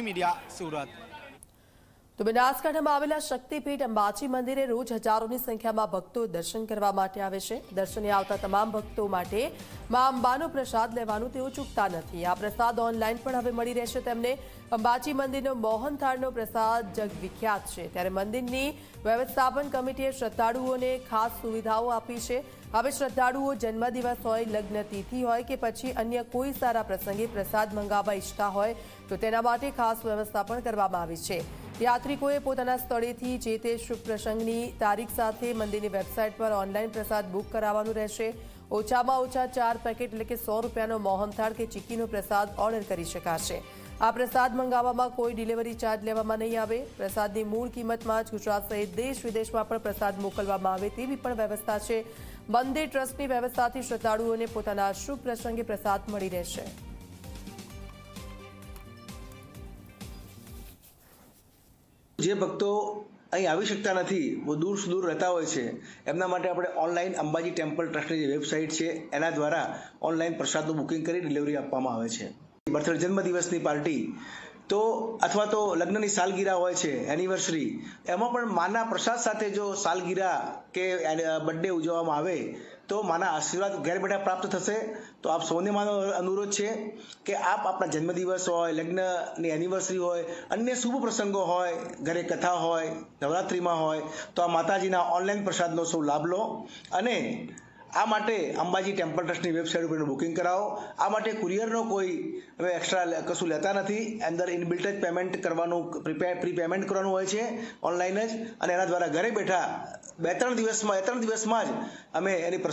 Zee media Surat તો બનાસકાંઠામાં આવેલા શક્તિપીઠ અંબાજી મંદિરે રોજ હજારોની સંખ્યામાં ભક્તો દર્શન કરવા માટે આવે છે. દર્શને આવતા તમામ ભક્તો માટે મા અંબાનો પ્રસાદ લેવાનું તેઓ ચૂકતા નથી. આ પ્રસાદ ઓનલાઈન પણ હવે મળી રહેશે તેમને. અંબાજી મંદિરનો મોહનથાળનો પ્રસાદ જગવિખ્યાત છે. ત્યારે મંદિરની વ્યવસ્થાપન કમિટીએ શ્રદ્ધાળુઓને ખાસ સુવિધાઓ આપી છે. હવે શ્રદ્ધાળુઓ જન્મદિવસ હોય, લગ્ન તિથિ હોય કે પછી અન્ય કોઈ સારા પ્રસંગે પ્રસાદ મંગાવવા ઈચ્છતા હોય તો તેના માટે ખાસ વ્યવસ્થા પણ કરવામાં આવી છે. યાત્રિકોએ પોતાના સ્થળેથી જે તે શુભ પ્રસંગની તારીખ સાથે મંદિરની વેબસાઇટ પર ઓનલાઈન પ્રસાદ બુક કરાવવાનું રહેશે. ઓછામાં ઓછા ચાર પેકેટ એટલે કે સો રૂપિયાનો મોહનથાળ કે ચીકીનો પ્રસાદ ઓર્ડર કરી શકાશે. આ પ્રસાદ મંગાવવામાં કોઈ ડિલિવરી ચાર્જ લેવામાં નહીં આવે. પ્રસાદની મૂળ કિંમતમાં જ ગુજરાત સહિત દેશ વિદેશમાં પણ પ્રસાદ મોકલવામાં આવે તેવી પણ વ્યવસ્થા છે. મંદિર ટ્રસ્ટની વ્યવસ્થાથી શ્રદ્ધાળુઓને પોતાના શુભ પ્રસંગે પ્રસાદ મળી રહેશે. જે ભક્તો અહીં આવી શકતા નથી, બહુ દૂર સુદૂર રહેતા હોય છે, એમના માટે આપણે ઓનલાઈન અંબાજી ટેમ્પલ ટ્રસ્ટની જે વેબસાઇટ છે, એના દ્વારા ઓનલાઈન પ્રસાદનું બુકિંગ કરી ડિલિવરી આપવામાં આવે છે. બર્થડે જન્મદિવસની પાર્ટી તો અથવા તો લગ્નની સાલગીરા હોય છે એનિવર્સરી એમાં પણ માના પ્રસાદ સાથે જો સાલગીરા કે બર્થડે ઉજવવામાં આવે, તો માના આશીર્વાદ ઘેર બેઠા પ્રાપ્ત થશે. તો આપ સૌને મારો અનુરોધ છે કે આપ આપણા જન્મદિવસ હોય, લગ્નની એનિવર્સરી હોય, અન્ય શુભ પ્રસંગો હોય, ઘરે કથા હોય, નવરાત્રિમાં હોય, તો આ માતાજીના ઓનલાઈન પ્રસાદનો સૌ લાભ લો. અને આ માટે અંબાજી ટેમ્પલ ટ્રસ્ટની વેબસાઇટ ઉપર બુકિંગ કરાવો. આ માટે કુરિયરનો કોઈ હવે એક્સ્ટ્રા કશું લેતા નથી. અંદર ઇનબિલ્ટ જ પેમેન્ટ કરવાનું પ્રી પેમેન્ટ કરવાનું હોય છે ઓનલાઈન જ. અને એના દ્વારા ઘરે બેઠા બે ત્રણ દિવસમાં બે ત્રણ દિવસમાં જ અમે એની